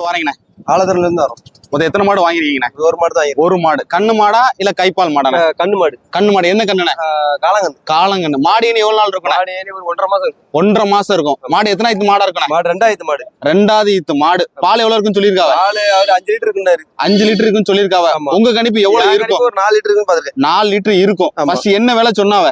வரீங்கண்ணே. ஆலத்தூர்ல இருந்து வரோம். மொத்தம் எத்தனை மாடு வாங்கிருக்கீங்கண்ணே இது ஒரு மாடு தான். ஒரு மாடு. கண்ணு மாடா இல்ல கைப்பால் அஹ் கண்ணு மாடு. கண்ணு மாடு. என்ன கண்ணுண்ணே? காளாங்கன்னு காலங்கண்ணு மாடு இனி எவ்வளவு நாள் மாடு ஒரு ஒன்றரை மாசம் இருக்கும். ஒன்றரை மாசம் இருக்கும். மாடு எத்தனை இது மாடா இருக்குண்ணே மாடு ரெண்டாயிரத்து மாடு. ரெண்டாவது இத்து மாடு. பால் எவ்வளவு இருக்குன்னு சொல்லியிருக்காவ? பால் அவரு அஞ்சு லிட்டர் இருக்குன்னாரு அஞ்சு லிட்டர் இருக்குன்னு சொல்லியிருக்காவ? ஆமா. உங்க கணிப்பு எவ்வளவு இருக்கும்? ஒரு நாலு லிட்டர் பாத்துருக்கேன் நாலு லிட்டர் இருக்கும். ஃபர்ஸ்ட் என்ன விலை சொன்னாவ?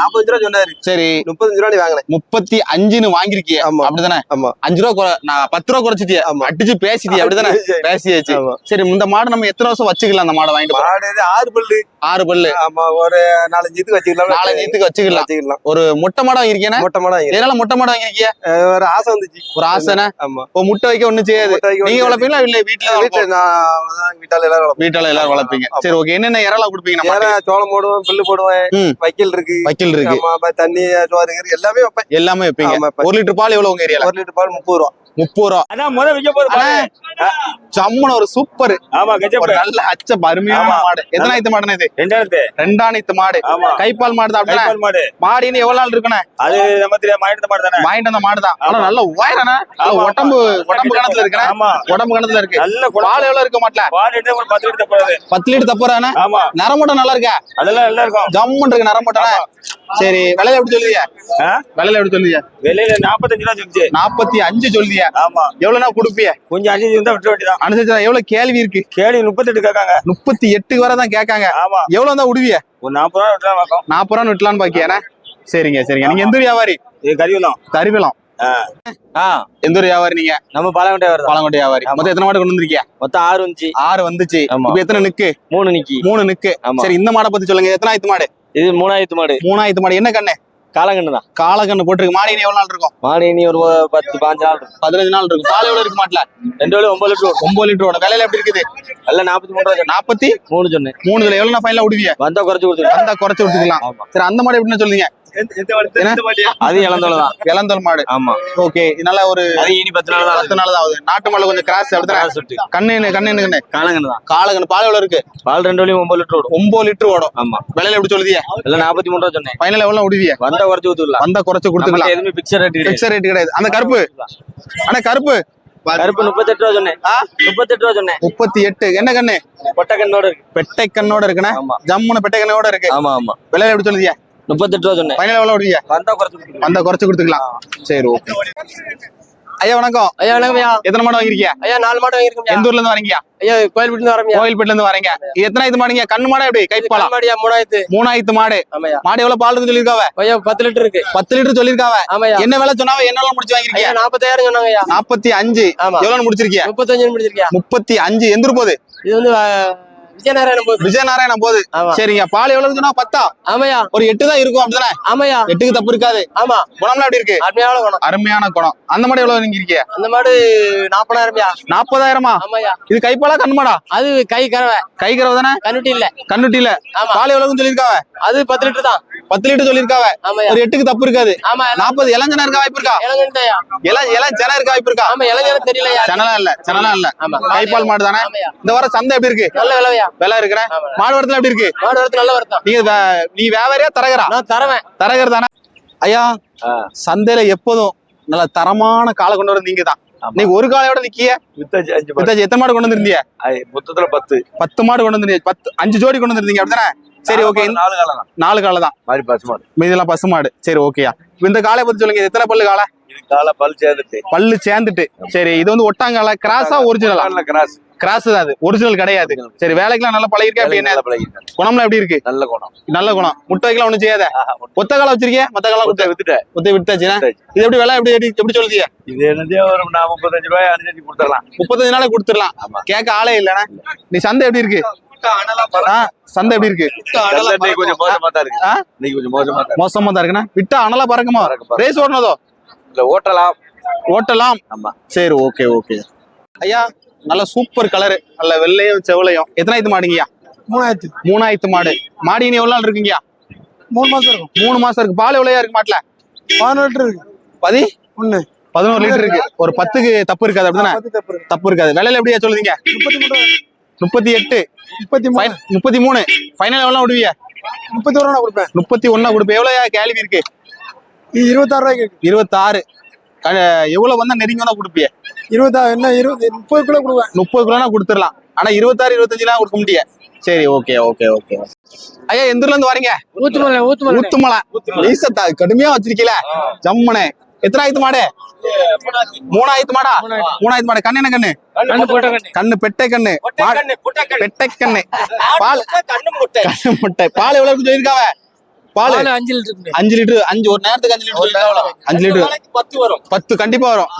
நாற்பத்தஞ்சு ரூபா சொன்னாரு. சரி. முப்பத்தஞ்சு ரூபா நீ வாங்கினேன். முப்பத்தி அஞ்சுன்னு வாங்கிருக்கிய. அப்படிதானே? அஞ்சு ரூபா நான் பத்து ரூபா குறைச்சிட்டிய. அடிச்சு பேசிட்டிய. அப்படிதானே? பேசியாச்சு. சரி இந்த மாடு நம்ம எத்தனை வருஷம் வச்சுக்கலாம் அந்த மாடை வாங்கிட்டு? மாடு ஆறு பல்லு. ஆறு பல்லு. ஆமா ஒரு நாலஞ்சு இதுக்கு வச்சுக்கலாம். நாலஞ்சு இதுக்கு வச்சுக்கலாம். வச்சுக்கலாம். ஒரு மொட்டை மாடு வாங்கிருக்கேன் மொட்டை மாடு வாங்கி எதனால மொட்டை மாடு வாங்கிருக்கிய ஒரு ஆசை வந்துச்சு. ஒரு ஆசைன ஆமா. இப்போ முட்டை வைக்க ஒண்ணும் செய்யாது. நீங்க வளர்ப்பீங்களா இல்ல வீட்டுல வீட்டுல வீட்டால எல்லாரும். வீட்டால எல்லாரும் வளர்ப்பீங்க. சரி ஓகே. என்னென்ன இறலாம் கொடுப்பீங்க சோளம் போடுவேன் புல்லு போடுவேன். வைக்கல் இருக்கு. வைக்கல் இருக்கு. தண்ணி சோறு எல்லாமே வைப்பேன். எல்லாமே வைப்பீங்க. ஒரு லிட்டர் பால் எவ்வளவு உங்க ஏரியால? ஒரு லிட்டர் பால் முப்பது ரூபா. முப்பது ரூபா. அதான் முத விக்க ஒரு சூப்பர் ஆமா ஒரு நல்ல அச்ச அருமையான. மாடு. எத்தனாயிரத்து மாடுன்னு இது? ரெண்டாயிரத்து. ரெண்டாணித்து மாடு. ஆமா. கைப்பால் மாடு தான் கைப்பால் மாடு. மாடு இன்னும் எவ்வளவு நாள் இருக்குண்ணே? அது நம்ம தெரியாது மாநிலத்த மாடு தானே? வாங்கிட்டு வந்த மாடு தான். ஆனா நல்ல ஆமா, உடம்பு உடம்பு கணத்துல இருக்கேன் ஆமா. உடம்பு கணத்துல இருக்கு. நல்ல பால் எவ்வளவு இருக்க மாட்டல? பால் எடுத்து ஒரு பத்து லிட்டர் போறது. பத்து லிட்டர் தப்புறானே ஆமா. நரமட்டம் நல்லா இருக்கா? அதெல்லாம் நல்லா இருக்கும். ஜம்முன்னு இருக்கு நரமட்டனே சரி விலையில எப்படி சொல்லுதிய? விலையில எப்படி சொல்லுதிய வெளியில நாற்பத்தஞ்சு ரூபா சொல்லிச்சு. நாற்பத்தி அஞ்சு சொல்லுதிய ஆமா. எவ்வளவுனா கொடுப்பிய? கொஞ்சம் அஞ்சு இருந்தா விட்டு வேண்டியதான் அனுசரிச்சா எவ்வளவு கேள்வி இருக்கு? கேள்வி முப்பத்தெட்டு கேட்காங்க. முப்பத்தி எட்டுக்கு வரை தான் கேட்காங்க. ஆமா. எவ்வளவு தான் விடுவிய? ஒரு நாற்பது ரூபா விட்டுலாம் பார்க்கும் நாற்பது ரூபா விட்டலான்னு பாக்கியானே சரிங்க சரிங்க. நீங்க எந்த வியாபாரி? தருவிலம் ஆ. எந்த ஊர் வியாபாரி நீங்க? நம்ம பாலகோட்டை வருது பாலங்கோட்டை வியாபாரி. மொத்தம் எத்தனை மாடு கொண்டு வந்திருக்கீங்க? மொத்தம் ஆறு வந்துச்சு. ஆறு வந்துச்சு. ஆமா. இப்ப எத்தனை நிக்கு? மூணு நிக்கி. மூணு நிக்கு. ஆமா. சரி இந்த மாடை பத்தி சொல்லுங்க. எத்தனை ஆயிரத்து மாடு? இது மூணாயிரத்து மாடு. மூணாயிரத்து மாடு. என்ன கண்ணு? காலங்கண்ணு தான். காலக்கண்ணு போட்டுருக்கு. மாடு இனி எவ்வளவு நாள் இருக்கும்? மாடு இனி ஒரு பத்து பாஞ்சு நாள் இருக்கும். பதினஞ்சு நாள் இருக்கும். பால் எவ்வளவு இருக்கு மாட்டுல? ரெண்டு வேலை ஒன்பது லிட்டர். ஒன்பது லிட்டரோட விலையில எப்படி இருக்குது? எல்லாம் நாற்பத்தி மூணு ரூபா சொன்னேன். நாற்பத்தி மூணு சொன்னேன். மூணு எவ்வளவு ஃபைனலா விடுவிய? வந்தா குறைச்சு கொடுத்துருக்கேன் அந்த குறைச்சு ஆமா. சரி அந்த மாடு எப்படின்னு சொல்லுங்க அது இளந்தோல தான். இளந்தல் மாடு. ஆமா. ஓகே நல்ல ஒரு அது இனி பத்து நாள் தான் பத்து நாள் தான் ஆகுது. நாட்டு மாடு கொஞ்சம் கிராஸ் அப்படிதான் சுட்டு. கண்ணு கண்ணு கண்ணு. காலங்கண்ணு தான். காலக்கண்ணு பால் எவ்வளவு இருக்கு? பால் ரெண்டு வேலையும் ஒன்பது லிட்டர் ஓடும். ஒன்பது லிட்டர் ஓடும். ஆமா. விலையில எப்படி சொல்லுதிய? எல்லாம் நாற்பத்தி மூணு ரூபா சொன்னேன் ஃபைனல் எவ்வளவு விடுவிய வந்தா குறைச்சு கொடுத்துடலாம். வந்தா குறைச்சு கொடுத்துக்கலாம் எதுவுமே பிக்சர் ரேட் கிடையாது. பிக்சர் ரேட் கிடையாது. அந்த கருப்பு. ஆனா கருப்பு. கருப்பு முப்பத்தெட்டு ரூபா சொன்னேன்? முப்பத்தெட்டு ரூபா சொன்னேன். முப்பத்தி எட்டு. என்ன கண்ணு? கொட்டை கண்ணோட இருக்கு. பெட்டை கண்ணோட இருக்குண்ணே. ஆமா. ஜம்முன்னு பெட்டை கண்ணோட இருக்கு. ஆமா ஆமா. விலையில எப்படி சொல்லுதிய? முப்பத்தெட்டு ரூபா சொன்னேன். ஃபைனல் விடுவிய வந்தா குறைச்சு அந்த குறைச்சு கொடுத்துக்கலாம். சரி ஓகே ஐயா வணக்கம். ஐயா வணக்கம் ஐயா. எத்தனை மாடு வாங்கிருக்கீங்க ஐயா நாலு மாடு வாங்கியிருக்கோம் எந்த ஊர்ல இருந்து வரீங்க ஐயா கோயில்பட்டு இருந்து வரமியா கோயில்பேட்ல இருந்து வரீங்க எத்தனை இது மாடுங்க? கண்ணு மாடா எப்படி? கைப்பாலா மாடியா? மூணாயிரத்து மூணாயிரத்து மாடு. மாடு எவ்வளவு பால் இருக்குன்னு சொல்லிருக்காவ ஐயா பத்து லிட்டர் இருக்கு. பத்து லிட்டர் சொல்லிருக்காவ ஆமாய்யா என்ன விலை சொன்னாவ? என்னெல்லாம் முடிச்சு வாங்கிருக்கீங்க ஐயா நாற்பத்தாயிரம் சொன்னாங்க ஐயா. நாற்பத்தி அஞ்சு. ஆமா. எவ்வளவு முடிச்சிருக்கீங்க முப்பத்தஞ்சு முடிச்சிருக்கியா? முப்பத்தி அஞ்சு. எந்த போகுது? இது வந்து போகுது ஆமா. சரிங்க. பால் எவ்வளவு சொன்னா பத்தா? ஆமாய்யா ஒரு எட்டு தான் இருக்கும் அப்படிதானே? எட்டுக்கு தப்பு இருக்காது. ஆமா. குணம்லாம் எப்படி இருக்கு? அருமையான குணம். அருமையான குணம். அந்த மாடு எவ்வளவு நீங்க இருக்கீங்க? அந்த மாடு நாற்பதாயிரம்யா நாற்பதாயிரமா இது கைப்பாலா கண்ணு மாடா அது கை கறவை. கை கறவை தானே? கண்ணுட்டி இல்ல. கண்ணுட்டில ஆமா. பால் எவ்வளவுன்னு சொல்லிருக்காவ அது பத்து லிட்டர் தான். பத்து லிட்டர் சொல்லிருக்காவ ஆமாய்யா ஒரு எட்டுக்கு தப்பு இருக்காது. நாற்பது இளஞ்சனா இருக்க வாய்ப்பு இருக்கா? ஜன இருக்க வாய்ப்பு இருக்கா? தெரியலையா? ஜனலாம் இல்ல. ஜனலாம் இல்ல. ஆமா. கைப்பால் மாடு தானே? இந்த வாரம் சந்தை எப்படி இருக்கு? நல்ல விலையா? விலை இருக்கிறேன். மாடு வரத்துல எப்படி இருக்கு? மாடு வரத்து நல்ல வருத்தம் நீங்க நீ வியாபாரியா தரகரா? நான் தரவேன். தரகர் தானே ஐயா சந்தையில எப்போதும் நல்ல தரமான காலை கொண்டு வர நீங்க தான் நீங்க ஒரு காலையோட நிக்கிய? வித்தாச்சு எத்தனை மாடு கொண்டு வந்திருந்தீங்க மொத்தத்துல பத்து. பத்து மாடு கொண்டு வந்திருந்தீங்க பத்து அஞ்சு ஜோடி கொண்டு வந்திருந்தீங்க அப்படிதானே? சரி ஓகே நாலு காலம் தான். நாலு காலை தான். மாதிரி பசு மாடு. மீதெல்லாம் பசு மாடு. சரி ஓகேயா இந்த காலை பத்தி சொல்லுங்க. எத்தனை பல்லு காலை காலை பல் சேர்ந்துட்டு. பல்லு சேர்ந்துட்டு. சரி இது வந்து ஒட்டாங்கால கிராஸா ஒரிஜினலா கிராஸ். கிராஸ் தான் அது. ஒரிஜினல் கிடையாது. சரி வேலைக்கெல்லாம் நல்லா பழகிருக்கா அப்படி என்ன? குணம்லாம் எப்படி இருக்கு? நல்ல குணம். நல்ல குணம். முட்டை வைக்கலாம் ஒண்ணும் செய்யாத? ஒத்த காலம் வச்சிருக்கிய? மத்த காலம் முட்டை வித்துட்டேன் ஒத்த விட்டாச்சுன்னா வித்தாச்சு. இது எப்படி விலை எப்படி எப்படி- எப்படி சொல்லுதிய? இது என்னதே? ஒரு நான் முப்பத்தஞ்சு ரூபாய் அனுசரிச்சு கொடுத்துடலாம். முப்பத்தஞ்சு நாளைக்கு கொடுத்துடலாம். கேட்க ஆளே இல்லண்ணா நீ சந்தை எப்படி இருக்கு? சந்தை எப்படி இருக்கு? கொஞ்சம் மோசமா தான் இருக்கு. கொஞ்சம் மோசமா தான் மோசமா தான் இருக்குண்ணா விட்டா அனலா பறக்குமா? பறக்க பறக்க. ரேஸ் ஓடனதோ இல்ல ஓட்டலாம். ஓட்டலாம். ஆமா. சரி ஓகே ஓகே. ஐயா நல்ல சூப்பர் கலர் நல்ல வெள்ளையும் செவலையும் எத்தனை இது மாடுங்கய்யா? மூணாயிரத்து. மூணாயிரத்து மாடு. மாடு இனி எவ்வளவு நாள் இருக்குங்கய்யா? மூணு மாசம் இருக்கும். மூணு மாசம் இருக்கு. பால் எவ்வளவு இருக்கு மாட்டுல? பதினொரு லிட்டர் இருக்கு. பதி? ஒண்ணு. பதினோரு லிட்டர் இருக்கு. ஒரு பத்துக்கு தப்பு இருக்காது அப்படிதானே? தப்பு இருக்கு. தப்பு இருக்காது. விலையில எப்படியா சொல்லுதீங்க? முப்பத்தி மூணு முப்பத்தி எட்டு. முப்பத்தி மூணு. முப்பத்தி மூணு. ஃபைனல் எவ்வளவு விடுவீங்க முப்பத்தி ரூபா கொடுப்பேன். முப்பத்தி ஒன்னா கொடுப்பேன். எவ்வளவு கேள்வி இருக்கு? இருபத்தாறு ரூபாய்க்கு இருபத்தாறு. க- எவ்வளவு வந்தா நெருங்கி வந்தா கொடுப்பிய? இருபத்தா என்ன இருபது முப்பது கிலோ கொடுப்பேன் முப்பது கிலோனா கொடுத்துடலாம். ஆனா இருபத்தாறு இருபத்தஞ்சுலாம் கொடுக்க முடியாது சரி ஓகே ஓகே ஓகே ஐயா எந்த ஊர்ல இருந்து வரீங்க? ஊத்துமலை ஊத்துமலை. ஊத்துமலை. ஈசத்தா கடுமையா வச்சிருக்கீல? ஜம்முனே. எத்தனை ஆயிரத்து மாடு? மூணாயிரத்து மாடா? மூணாயிரத்து. மாடு. கண்ணு என்ன கண்ணு? கண்ணு போட்ட கண்ணு. கண்ணு பெட்டை கண்ணு. பால் பெட்டை கண்ணு. பால் கண்ணு முட்டை. கண்ணு முட்டை. பால் எவ்வளவு சொல்லிருக்காவ பால். அஞ்சு லிட்டர் அஞ்சு லிட்டர் அஞ்சு ஒரு நேரத்துக்கு அஞ்சு லிட்டர் அஞ்சு லிட்டர். பத்து வரும். பத்து கண்டிப்பா வரும்.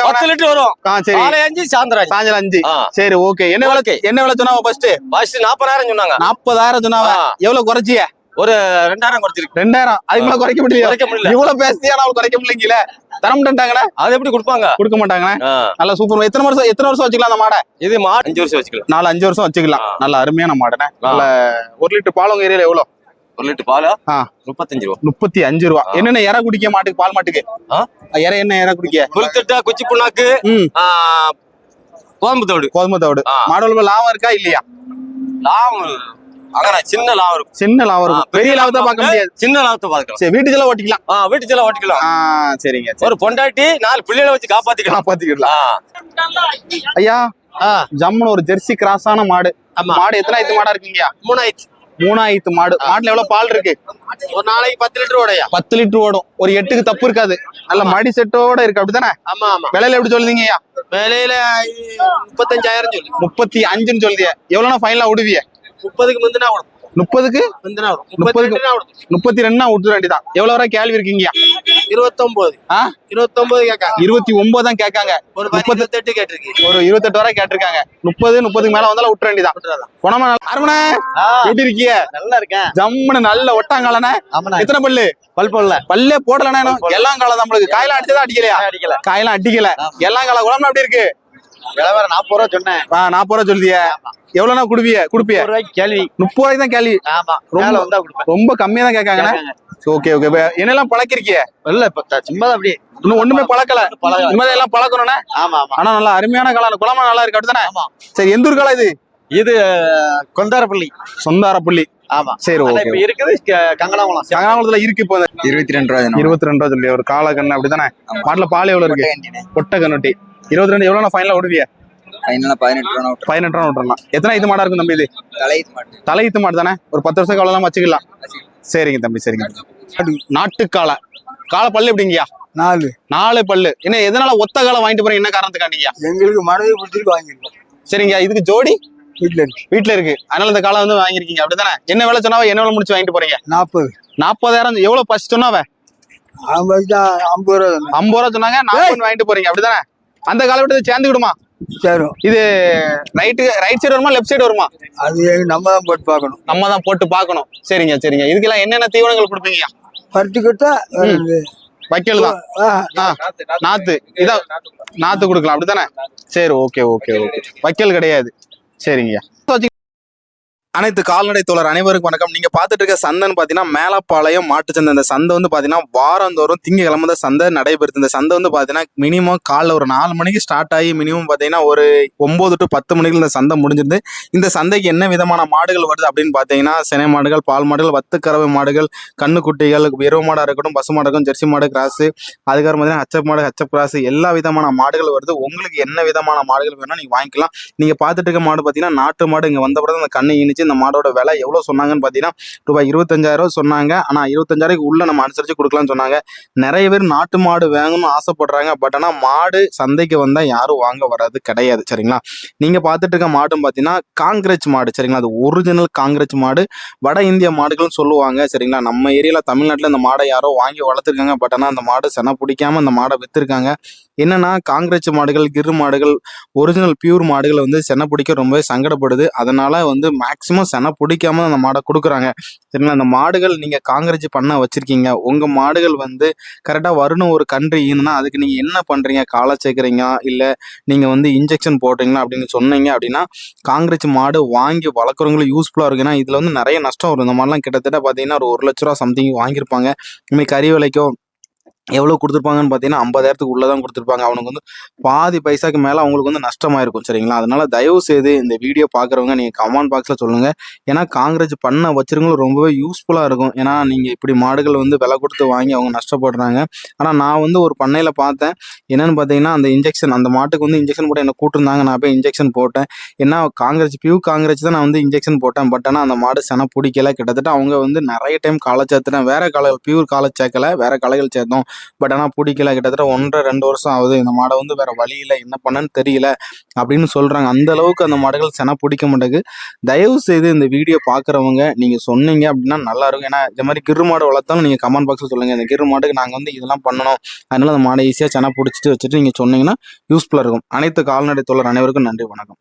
பத்து லிட்டர் வரும். சரி. அஞ்சு சாயந்தரம் சாயங்காலம் அஞ்சு. சரி ஓகே. என்ன விலை என்ன விலை சொன்னாவ ஃபர்ஸ்ட் ஃபர்ஸ்ட் நாற்பதாயிரம் சொன்னாங்க. நாற்பதாயிரம் சொன்னாவ ஆ. எவ்வளவு குறைச்சிய? ஒரு ரெண்டாயிரம் குறைச்சிருக்கு. ரெண்டாயிரம். அதுக்கு மேல குறைக்க முடியல குறைக்க முடியல. இவ்வளவு பேசியா நான் குறைக்க முடியல தர மாட்டாங்கண்ணே அது எப்படி கொடுப்பாங்க? கொடுக்க மாட்டாங்கண்ணே. ஆ. நல்லா சூப்பர் எத்தனை வருஷம் எத்தனை வருஷம் வச்சுக்கலாம் அந்த மாடை? இது மாடு அஞ்சு வருஷம் வச்சுக்கலாம். நாலு அஞ்சு வருஷம் வச்சுக்கலாம். நல்ல அருமையான ஆ. நல்ல ஒரு லிட்டர் பால் உங்க ஏரியால எவ்வளவு? ஒரு லிட்டர் பால். முப்பத்தஞ்சு ரூபா. முப்பத்தி அஞ்சு ரூபா. என்னென்ன இற குடிக்க மாட்டுக்கு பால் மாட்டுக்கு? இற என்ன இற குடிக்க? புல்தட்டா குச்சி புண்ணாக்கு ம். ஆ, கோயம்பு தோடு கோதுமை தவிடு. ஆ. மாடல் லாபம் இருக்கா இல்லையா? லாபம் சின்ன லாபம் இருக்கும். சின்ன லாபம் இருக்கும். பெரிய லாபத்தை பார்க்க முடியாது. சின்ன லாபத்தை பார்க்கலாம். சரி வீட்டு செலவு ஓட்டிக்கலாம். ஆ வீட்டு செலவு ஓட்டிக்கலாம். சரிங்க சரி. ஒரு பொண்டாட்டி நாலு பிள்ளைகளை வச்சு காப்பாத்திக்கலாம். காப்பாத்திக்கலாம். ஐயா ஜம்முன்னு ஒரு ஜெர்சி கிராஸான மாடு. மாடு எத்தனை ஆயிரத்து மாடா இருக்கீங்க? மூணாயிரத்து. மூணாயிரத்து மாடு. மாடுல எவ்வளவு பால் இருக்கு? ஒரு நாளைக்கு பத்து லிட்டர் உடையா பத்து லிட்டர் ஓடும். ஒரு எட்டுக்கு தப்பு இருக்காது. நல்ல மடி செட்டோட இருக்கு. அப்படித்தானே? ஆமா ஆமா. விலையில எப்படி சொல்லுதீங்க ஐயா? விலையில முப்பத்தஞ்சாயிரம் சொல்லு முப்பத்தி அஞ்சுன்னு சொல்லிய எவ்வளவு ஃபைனலா விடுவிய முப்பதுக்கு முந்தினா விடும் முப்பதுக்கு? முப்பதுக்கு- முப்பத்தி ரெண்டுனா முப்பத்தி விட்டுற வேண்டியதான் எவ்வளவு வரை கேள்வி இருக்கீங்க? இருபத்தொன்பது ஆ? இருபத்தொன்பது கேட்காங்க. இருபத்தி ஒன்பது தான் கேட்காங்க. ஒரு முப்பது- இருபத்தெட்டு கேட்டிருக்கு ஒரு இருபத்தெட்டு வரை கேட்டிருக்காங்க. முப்பது முப்பதுக்கு மேல வந்தாலும் விட்டுற வேண்டியதான் குணமா அருமணே எப்படி இருக்கீங்க? நல்லா இருக்கேன். ஜம்முன்னு நல்ல ஒட்டாங்காலனே எத்தனை பல்லு? பல் பல்லே போடலண்ணே இன்னும். எல்லாம் காலம் நம்மளுக்கு. காயெல்லாம் அடிச்சதா அடிக்கலையா? அடிக்கல. காயெல்லாம் அடிக்கல. எல்லாம் கால குழம்பு அப்படி இருக்கு? விலை வேற நாற்பது ரூபா சொன்னேன். ஆ நாற்பது ரூபா சொல்லிய எவ்வளவுனா குடுப்பிய? குடுப்பிய? கேள்வி. முப்பது ரூபாய்க்கு தான் கேள்வி. ஆமா. ரொம்ப- மேல வந்தா கொடுப்பேன். ரொம்ப கம்மியா தான் கேட்காங்கண்ணே. Okay okay. என்னெல்லாம் பழக்கிருக்கிய? இல்ல இப்ப சும்மா அப்படியே. இன்னும் ஒண்ணுமே பழக்கல. மாதிரி எல்லாம் பழக்கணும்ண்ணே. ஆமா ஆமா. ஆனா நல்லா அருமையான காலம் குளமா நல்லா இருக்கு அப்படிதானே ஆமா. சரி எந்த ஊர் காலம் இது? இது கொந்தாரப்பள்ளி. சொந்தாரப்பள்ளி. ஆமா. சரி ஓகே இப்ப இருக்குது இருக்கு இப்போ இருபத்தி ரெண்டு ரூபாய் இருபத்தி ரெண்டு ரூபா சொல்லி ஒரு கால கண்ணு அப்படிதானே மாட்டுல பால் எவ்வளவு இருக்கு? கொட்டை கண்ணுட்டி இருபத்தி ரெண்டு எவ்வளவு ஃபைனலா விடுவிய பதினெட்டு பதினெட்டு ரூபா பதினெட்டு ரூபா விட்டுறலாம் எத்தனை இது மாடா இருக்கும் தம்பி இது? தலையுது மாட்டேன் தலையீத்து மாடு தானே? ஒரு பத்து வருஷம் காலம் வச்சுக்கலாம். சரிங்க தம்பி சரிங்க நாட்டு காளை காளை பல்லு எப்படிங்கய்யா நாலு. நாலு பல்லு. என்ன எதனால ஒத்த காலை வாங்கிட்டு போறீங்க? என்ன காரணத்துக்காண்டியா எங்களுக்கு மனதை பிடிச்சிருக்கு வாங்கிருக்கோம் சரிங்க இதுக்கு ஜோடி? வீட்டுல இருக்கு. வீட்டுல இருக்கு. அதனால இந்த காலை வந்து வாங்கிருக்கீங்க அப்படிதானே என்ன வேலை சொன்னாவ என்ன வேலை முடிச்சு வாங்கிட்டு போறீங்க? நாற்பது. நாற்பதாயிரம். எவ்வளவு ஃபர்ஸ்ட் சொன்னாவ ஐம்பது தான் ஐம்பது ரூபா தானே ஐம்பது ரூபா சொன்னாங்க. நாற்பது வாங்கிட்டு போறீங்க. அப்படிதானே அந்த காலை விட்டு சேர்ந்துக்கிடுமா சேரும். இது ரைட்டு ரைட் சைடு வருமா லெஃப்ட் சைடு வருமா? அது நம்ம தான் போட்டு பார்க்கணும். நம்ம தான் போட்டு பார்க்கணும். சரிங்க சரிங்க. இதுக்கெல்லாம் என்னென்ன தீவனங்கள் கொடுப்பீங்க? பருத்தி கொடுத்தா வைக்கல் தான். நாத்து. இதான் நாத்து கொடுக்கலாம். அப்படித்தானே? சரி ஓகே ஓகே ஓகே. வைக்கல் கிடையாது. சரிங்கய்யா அனைத்து கால்நடை தோழர் அனைவருக்கும் வணக்கம். நீங்க பாத்துட்டு இருக்க சந்தைன்னு பாத்தீங்கன்னா மேலப்பாளையம் மாட்டு சந்தை அந்த சந்தை வந்து பாத்தீங்கன்னா வாரந்தோறும் திங்கக்கிழமை தான் சந்தை நடைபெறுது. இந்த சந்தை வந்து பாத்தீங்கன்னா மினிமம் காலைல ஒரு நாலு மணிக்கு ஸ்டார்ட் ஆகி மினிமம் பாத்தீங்கன்னா ஒரு ஒன்பது டு பத்து மணிக்கு இந்த சந்தை முடிஞ்சிருந்து இந்த சந்தைக்கு என்ன விதமான மாடுகள் வருது அப்படின்னு பாத்தீங்கன்னா சினை மாடுகள் பால் மாடுகள் வத்துக்கறவை மாடுகள் கண்ணுக்குட்டிகள் எருவு மாடா இருக்கட்டும் பசு மாடு இருக்கட்டும் ஜெர்சி மாடு கிராஸ் அதுக்கப்புறம் பார்த்தீங்கன்னா ஹச்சப் மாடு ஹச்சப் கிராஸ் எல்லா விதமான மாடுகள் வருது. உங்களுக்கு என்ன விதமான மாடுகள் வேணா நீங்க வாங்கிக்கலாம். நீங்க பார்த்துட்டு இருக்க மாடு பாத்தீங்கன்னா நாட்டு மாடு இங்க வந்த பிறகு அந்த கண்ணை இனிச்சு இந்த மாடோட விலை எவ்வளவு சொன்னாங்கன்னு பார்த்தீங்கன்னா ரூபாய் இருபத்தஞ்சாயிரம் சொன்னாங்க. ஆனா இருபத்தஞ்சாயிரம் உள்ள நம்ம அனுசரிச்சு கொடுக்கலாம்னு சொன்னாங்க. நிறைய பேர் நாட்டு மாடு வாங்கணும்னு ஆசைப்படுறாங்க. பட் ஆனா மாடு சந்தைக்கு வந்தா யாரும் வாங்க வராது கிடையாது. சரிங்களா? நீங்க பார்த்துட்டு இருக்க மாடும் பார்த்தீங்கன்னா காங்கிரஸ் மாடு. சரிங்களா? அது ஒரிஜினல் காங்கிரச் மாடு. வட இந்திய மாடுகள்னு சொல்லுவாங்க. சரிங்களா? நம்ம ஏரியால தமிழ்நாட்டுல இந்த மாடை யாரோ வாங்கி வளர்த்துருக்காங்க. பட் ஆனா அந்த மாடு சென பிடிக்காம அந்த மாடை வித்திருக்காங்க. என்னன்னா காங்கிரஸ் மாடுகள் கிரு மாடுகள் ஒரிஜினல் பியூர் மாடுகள் வந்து செனை பிடிக்க ரொம்பவே சங்கடப்படுது. அதனால வந்து மேக்சிமம் செனை பிடிக்காம அந்த மாடை கொடுக்குறாங்க. சரிங்களா? அந்த மாடுகள் நீங்கள் காங்கிரஜ் பண்ண வச்சுருக்கீங்க. உங்கள் மாடுகள் வந்து கரெக்டாக வரணும் ஒரு கன்று ஈனுனா அதுக்கு நீங்கள் என்ன பண்ணுறீங்க காலை சேர்க்குறீங்க இல்லை நீங்கள் வந்து இன்ஜெக்ஷன் போடுறீங்களா? அப்படின்னு சொன்னீங்க அப்படின்னா காங்கிரஸ் மாடு வாங்கி வளர்க்குறவங்களும் யூஸ்ஃபுல்லாக இருக்கு ஏன்னா இதில் வந்து நிறைய நஷ்டம் வரும். இந்த மாதிரிலாம் கிட்டத்தட்ட பார்த்தீங்கன்னா ஒரு ஒரு லட்ச ரூபா சம்திங் வாங்கியிருப்பாங்க. இனிமேல் கறி விலைக்கும் எவ்வளோ கொடுத்துருப்பாங்கன்னு பார்த்தீங்கன்னா ஐம்பதாயிரத்துக்கு உள்ளே தான் கொடுத்துருப்பாங்க. அவனுக்கு வந்து பாதி பைசாக்கு மேலே அவங்களுக்கு வந்து நஷ்டமாயிருக்கும் சரிங்களா? அதனால தயவு செய்து இந்த வீடியோ பார்க்குறவங்க நீங்கள் கமெண்ட் பாக்ஸில் சொல்லுங்கள் ஏன்னா காங்கிரஸ் பண்ண வச்சிருங்களும் ரொம்பவே யூஸ்ஃபுல்லாக இருக்கும். ஏன்னா நீங்கள் இப்படி மாடுகள் வந்து விலை கொடுத்து வாங்கி அவங்க நஷ்டப்படுறாங்க. ஆனால் நான் வந்து ஒரு பண்ணையில் பார்த்தேன். என்னென்னு பார்த்தீங்கன்னா அந்த இன்ஜெக்ஷன் அந்த மாட்டுக்கு வந்து இன்ஜெக்ஷன் போட்டு என்ன கூட்டிருந்தாங்க. நான் போய் இன்ஜெக்ஷன் போட்டேன். ஏன்னா காங்கிரஸ் பியூ காங்கிரஸ் தான் நான் வந்து இன்ஜெக்ஷன் போட்டேன். பட் ஆனால் அந்த மாடு சென பிடிக்கல. கிட்டத்தட்ட அவங்க வந்து நிறைய டைம் காலை சேர்த்துட்டேன் வேற காலை பியூர் காலை சேர்க்கல வேற களைகள் சேர்த்தோம். பட் ஆனால் பிடிக்கல. கிட்டத்தட்ட ஒன்றரை ரெண்டு வருஷம் ஆகுது. இந்த மாடை வந்து வேற வழியில் என்ன பண்ணன்னு தெரியல அப்படின்னு சொல்றாங்க. அந்த அளவுக்கு அந்த மாடுகள் சென பிடிக்க மாட்டேங்குது. தயவு செய்து இந்த வீடியோ பார்க்குறவங்க நீங்க சொன்னீங்க அப்படின்னா நல்லா இருக்கும். ஏன்னா இந்த மாதிரி கிரு மாடு வளர்த்தாலும் நீங்க கமெண்ட் பாக்ஸில் சொல்லுங்க. இந்த கிரு மாடுக்கு நாங்கள் வந்து இதெல்லாம் பண்ணணும். அதனால அந்த மாடை ஈஸியாக சென பிடிச்சிட்டு வச்சுட்டு நீங்க சொன்னீங்கன்னா யூஸ்ஃபுல்லாக இருக்கும். அனைத்து கால்நடை தொழில் அனைவருக்கும் நன்றி வணக்கம்.